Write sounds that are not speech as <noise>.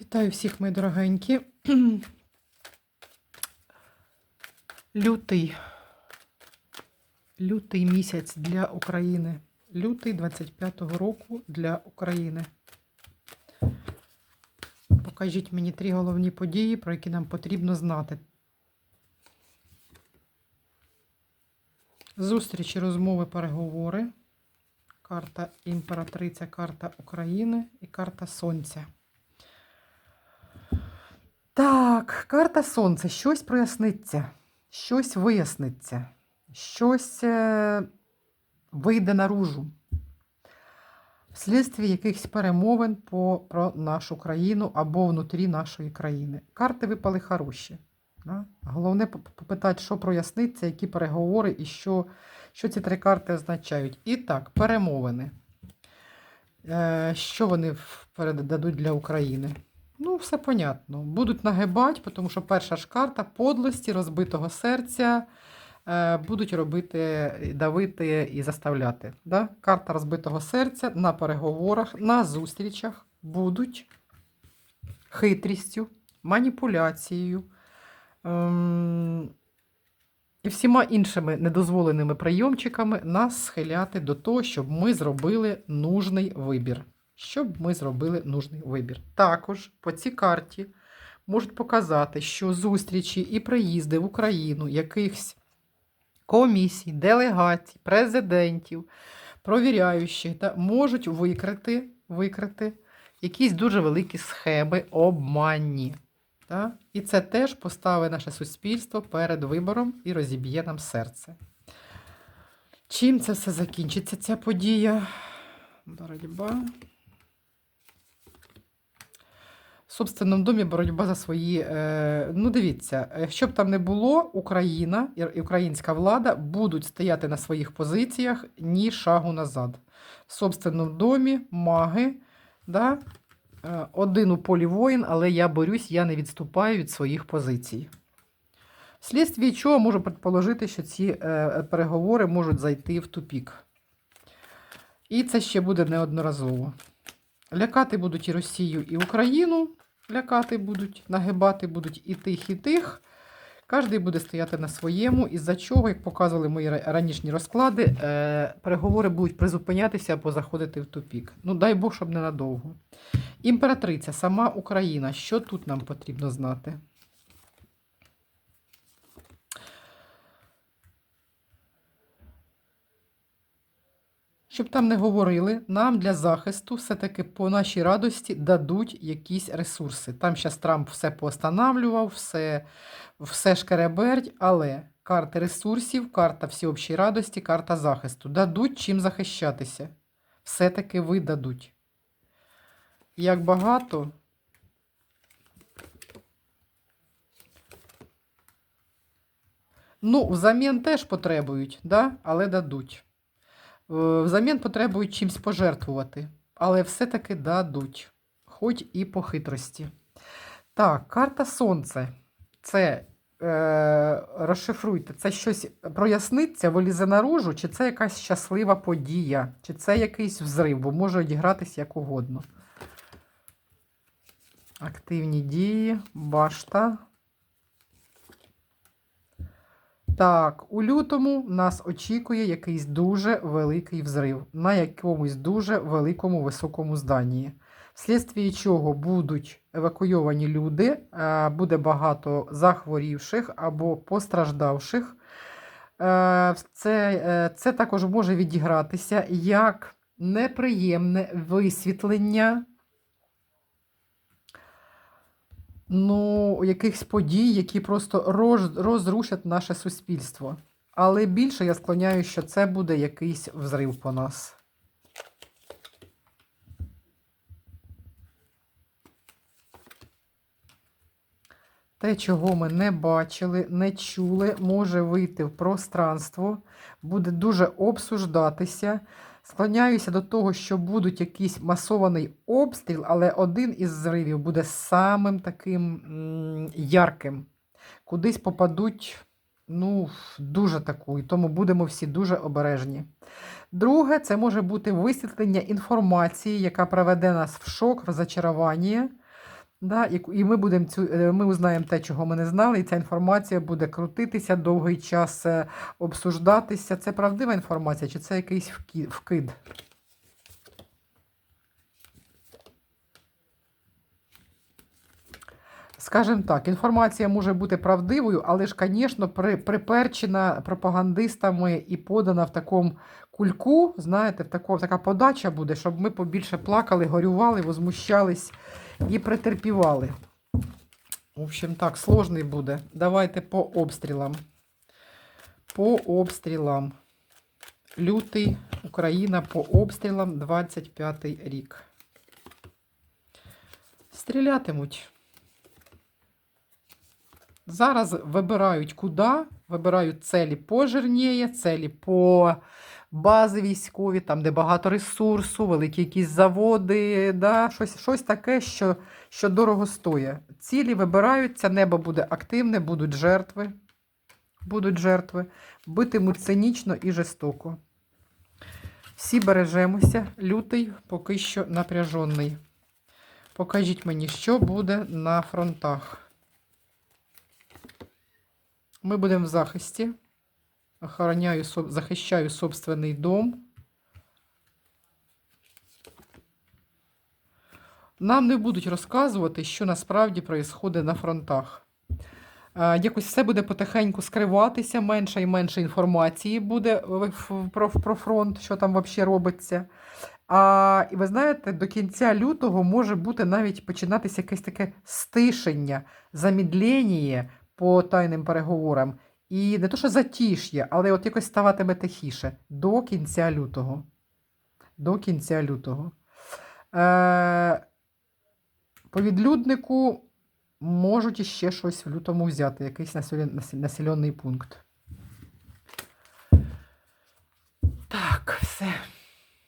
Вітаю всіх, мої дорогенькі. <clears throat> Лютий. Лютий місяць для України. Лютий 25-го року для України. Покажіть мені три головні події, про які нам потрібно знати. Зустрічі, розмови, переговори. Карта імператриця, карта України і карта Сонця. Так, карта Сонця. Щось проясниться, щось виясниться, щось е, вийде наружу. Вслідстві якихось перемовин по, про нашу країну або внутрі нашої країни. Карти випали хороші. Да? Головне попитати, що проясниться, які переговори і що, що ці три карти означають. І так, перемовини. Е, що вони вперед дадуть для України? Ну, все понятно. Будуть нагибати, тому що перша ж карта подлості, розбитого серця е, будуть робити, давити і заставляти. Да? Карта розбитого серця на переговорах, на зустрічах будуть хитрістю, маніпуляцією ем, і всіма іншими недозволеними прийомчиками нас схиляти до того, щоб ми зробили нужний вибір щоб ми зробили нужний вибір. Також по цій карті можуть показати, що зустрічі і приїзди в Україну якихось комісій, делегацій, президентів, провіряючих та можуть викрити, викрити якісь дуже великі схеми обманні. Та? І це теж поставить наше суспільство перед вибором і розіб'є нам серце. Чим це все закінчиться, ця подія? Боротьба. В собственному домі боротьба за свої. Е, ну, дивіться, е, що б там не було, Україна і українська влада будуть стояти на своїх позиціях ні шагу назад. В собственному домі маги, да, е, один у полі воїн, але я борюсь, я не відступаю від своїх позицій. Вслідстві чого можу предположити, що ці е, переговори можуть зайти в тупік. І це ще буде неодноразово. Лякати будуть і Росію, і Україну. Лякати будуть, нагибати будуть і тих, і тих. Кожен буде стояти на своєму, із-за чого, як показували мої ранішні розклади, е, переговори будуть призупинятися або заходити в тупік. Ну, дай Бог, щоб ненадовго. Імператриця, сама Україна. Що тут нам потрібно знати? Щоб там не говорили, нам для захисту все-таки по нашій радості дадуть якісь ресурси. Там зараз Трамп все поостанавлював, все, все шкереберть, але карти ресурсів, карта всеобщої радості, карта захисту. Дадуть чим захищатися. Все-таки видадуть. Як багато. Ну, взамін теж потребують, да? але дадуть. Е, Взамін потребують чимсь пожертвувати, але все-таки дадуть, хоч і по хитрості. Так, карта Сонце. Це е, розшифруйте, це щось проясниться, вилізе наружу, чи це якась щаслива подія, чи це якийсь взрив, бо може одігратись як угодно. Активні дії, башта. Так, у лютому нас очікує якийсь дуже великий взрив на якомусь дуже великому високому зданні. Вслідстві чого будуть евакуйовані люди, е, буде багато захворівших або постраждавших. Е, Це, е, це також може відігратися як неприємне висвітлення ну, якихось подій, які просто роз, розрушать наше суспільство. Але більше я склоняю, що це буде якийсь взрив по нас. Те, чого ми не бачили, не чули, може вийти в пространство, буде дуже обсуждатися. Склоняюся до того, що будуть якийсь масований обстріл, але один із зривів буде самим таким ярким. Кудись попадуть, ну, дуже таку, і тому будемо всі дуже обережні. Друге, це може бути висвітлення інформації, яка приведе нас в шок, в зачарування. Да, і, і ми будемо цю, е, ми узнаємо те, чого ми не знали, і ця інформація буде крутитися довгий час, е, обсуждатися. Це правдива інформація, чи це якийсь вки- вкид? Скажімо так, інформація може бути правдивою, але ж, звісно, при, приперчена пропагандистами і подана в такому кульку, знаєте, в тако, така подача буде, щоб ми побільше плакали, горювали, возмущались і претерпівали. В общем, так, сложний буде. Давайте по обстрілам. По обстрілам. Лютий, Україна по обстрілам 25 рік. Стрілятимуть. Зараз вибирають куди, вибирають целі пожирніє, целі по бази військові, там, де багато ресурсу, великі якісь заводи, да, щось, щось таке, що, що дорого стоїть. Цілі вибираються, небо буде активне, будуть жертви. Будуть жертви, битимуть цинічно і жорстоко. Всі бережемося. Лютий поки що напряжений. Покажіть мені, що буде на фронтах. Ми будемо в захисті. Охороняю, захищаю собственний дом. Нам не будуть розказувати, що насправді відбувається на фронтах. Е, Якось все буде потихеньку скриватися, менше і менше інформації буде про, про фронт, що там взагалі робиться. А ви знаєте, до кінця лютого може бути навіть починатися якесь таке стишення, замідлення по тайним переговорам. І не то, що затіш'я, але от якось ставатиме тихіше до кінця лютого. До кінця лютого. Е, по відлюднику можуть іще щось в лютому взяти, якийсь населен- населен- населений пункт. Так, все.